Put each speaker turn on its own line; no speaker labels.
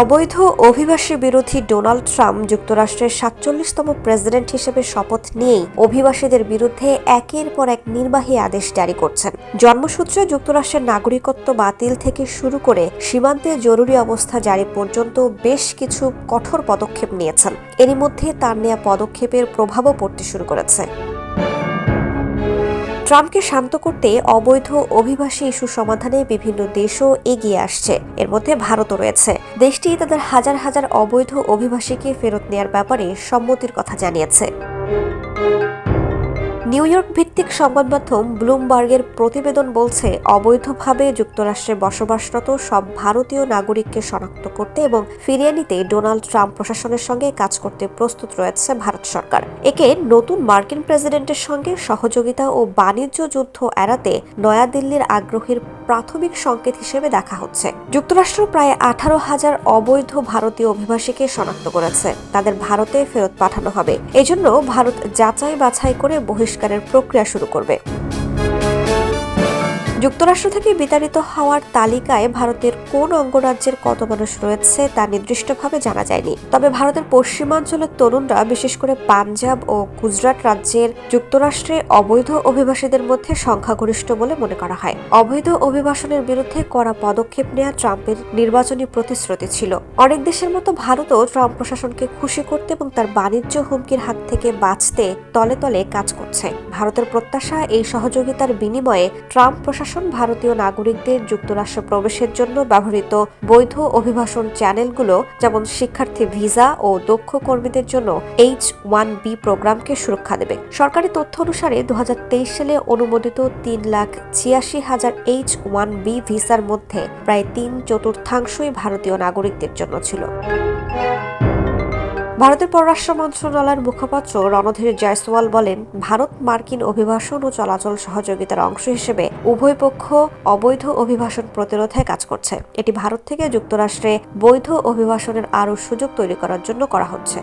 অবৈধ অভিবাসী বিরোধী ডোনাল্ড ট্রাম্প যুক্তরাষ্ট্রের সাতচল্লিশতম প্রেসিডেন্ট হিসেবে শপথ নিয়েই অভিবাসীদের বিরুদ্ধে একের পর এক নির্বাহী আদেশ জারি করছেন। জন্মসূত্রে যুক্তরাষ্ট্রের নাগরিকত্ব বাতিল থেকে শুরু করে সীমান্তে জরুরি অবস্থা জারি পর্যন্ত বেশ কিছু কঠোর পদক্ষেপ নিয়েছেন। এরই মধ্যে তার নেওয়া পদক্ষেপের প্রভাবও পড়তে শুরু করেছে। ট্রাম্পকে শান্ত করতে অবৈধ অভিবাসী ইস্যু সমাধানে বিভিন্ন দেশও এগিয়ে আসছে। এর মধ্যে ভারতও রয়েছে। দেশটি তাদের হাজার হাজার অবৈধ অভিবাসীকে ফেরত নেয়ার ব্যাপারে সম্মতির কথা জানিয়েছে। নিউ ইয়র্ক ভিত্তিক সংবাদ মাধ্যম ব্লুমবার্গের প্রতিবেদন বলছে, অবৈধভাবে যুক্তরাষ্ট্রে বসবাসরত সব ভারতীয় নাগরিককে শনাক্ত করতে এবং ফিরিয়ে নিতে ডোনাল্ড ট্রাম্প প্রশাসনের সঙ্গে কাজ করতে প্রস্তুত রয়েছে ভারত সরকার। একে নতুন মার্কিন প্রেসিডেন্টের সঙ্গে সহযোগিতা ও বাণিজ্য যুদ্ধ এড়াতে নয়াদিল্লির আগ্রহের প্রাথমিক সংকেত হিসেবে দেখা হচ্ছে। যুক্তরাষ্ট্র প্রায় আঠারো হাজার অবৈধ ভারতীয় অভিবাসীকে শনাক্ত করেছে। তাদের ভারতে ফেরত পাঠানো হবে। এজন্য ভারত যাচাই বাছাই করে বহিষ্কারের প্রক্রিয়া শুরু করবে। যুক্তরাষ্ট্র থেকে বিতাড়িত হওয়ার তালিকায় ভারতের কোন অঙ্গরাজ্যের কত মানুষ রয়েছে তা নির্দিষ্টভাবে জানা যায়নি। তবে ভারতের পশ্চিমাঞ্চলের তরুণরা, বিশেষ করে পাঞ্জাব ও গুজরাট রাজ্যের যুক্তরাষ্ট্রে অবৈধ অভিবাসীদের মধ্যে সংখ্যাগরিষ্ঠ বলে মনে করা হয়। অবৈধ অভিবাসনের বিরুদ্ধে কড়া পদক্ষেপ নেওয়া ট্রাম্পের নির্বাচনী প্রতিশ্রুতি ছিল। অনেক দেশের মতো ভারতও ট্রাম্প প্রশাসনকে খুশি করতে এবং তার বাণিজ্য হুমকির হাত থেকে বাঁচতে তলে তলে কাজ করছে। ভারতের প্রত্যাশা এই সহযোগিতার বিনিময়ে ট্রাম্প প্রশাসন ভারতীয় নাগরিকদের যুক্তরাষ্ট্র প্রবেশের জন্য ব্যবহৃত বৈধ অভিবাসন চ্যানেলগুলো, যেমন শিক্ষার্থী ভিসা ও দক্ষ কর্মীদের জন্য এইচ ওয়ান বি প্রোগ্রামকে সুরক্ষা দেবে। সরকারি তথ্য অনুসারে দু হাজার তেইশ সালে অনুমোদিত তিন লাখ ছিয়াশি হাজার এইচ ওয়ান বি ভিসার মধ্যে প্রায় তিন চতুর্থাংশই ভারতীয় নাগরিকদের জন্য ছিল। ভারতের পররাষ্ট্র মন্ত্রণালয়ের মুখপাত্র রণধীর জয়সওয়াল বলেন, ভারত মার্কিন অভিবাসন ও চলাচল সহযোগিতার অংশ হিসেবে উভয় পক্ষ অবৈধ অভিবাসন প্রতিরোধে কাজ করছে। এটি ভারত থেকে যুক্তরাষ্ট্রে বৈধ অভিবাসনের আরও সুযোগ তৈরি করার জন্য করা হচ্ছে।